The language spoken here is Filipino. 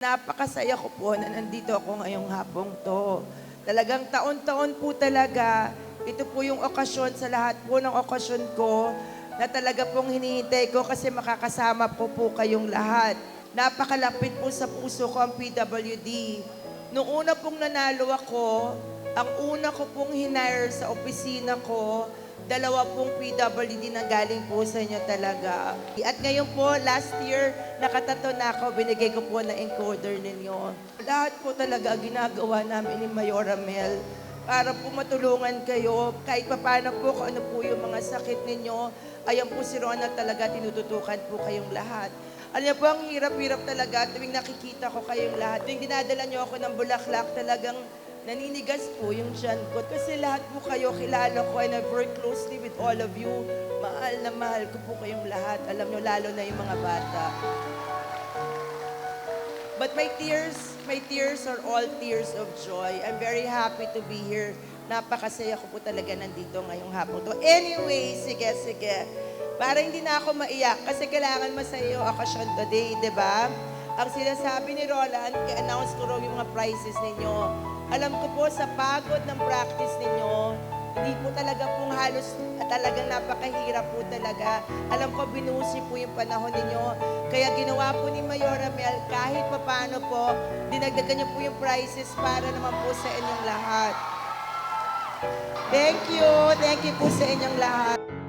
Napakasaya ko po na nandito ako ngayong hapong to. Talagang taon-taon po talaga, ito po yung okasyon sa lahat po ng okasyon ko na talaga pong hinihintay ko kasi makakasama po po kayong lahat. Napakalapit po sa puso ko ang PWD. Noong una pong nanalo ako, ang una ko pong hinire sa opisina ko, dalawa pong PWD na galing po sa inyo talaga. At ngayon po, last year, nakatato na ako, binigay ko po na encoder ninyo. Lahat po talaga ginagawa namin ni Mayora Mel para po matulungan kayo kahit papano po kung ano po yung mga sakit ninyo. Ayan po si Rona talaga, tinututukan po kayong lahat. Alam niyo po, ang hirap-hirap talaga tuwing nakikita ko kayong lahat. Tuwing dinadala niyo ako ng bulaklak, talagang naninigas po yung tiyan ko. Kasi lahat po kayo kilala ko and I work closely with all of you. Mahal na mahal ko po kayong lahat. Alam niyo, lalo na yung mga bata. But my tears, my tears are all tears of joy. I'm very happy to be here. Napakasaya ko po talaga nandito ngayong hapon to. Anyway, sige, sige. Para hindi na ako maiyak kasi kailangan masaya yung okasyon today, di ba? Ang sinasabi ni Roland, i-announce ko raw yung mga prizes ninyo. Alam ko po sa pagod ng practice ninyo, hindi po talaga pong halos talagang napakahirap po talaga. Alam ko binusi po yung panahon ninyo. Kaya ginawa po ni Mayora Mel kahit papano po, dinagdagan niyo po yung prizes para naman po sa inyong lahat. Thank you. Thank you po sa inyong lahat.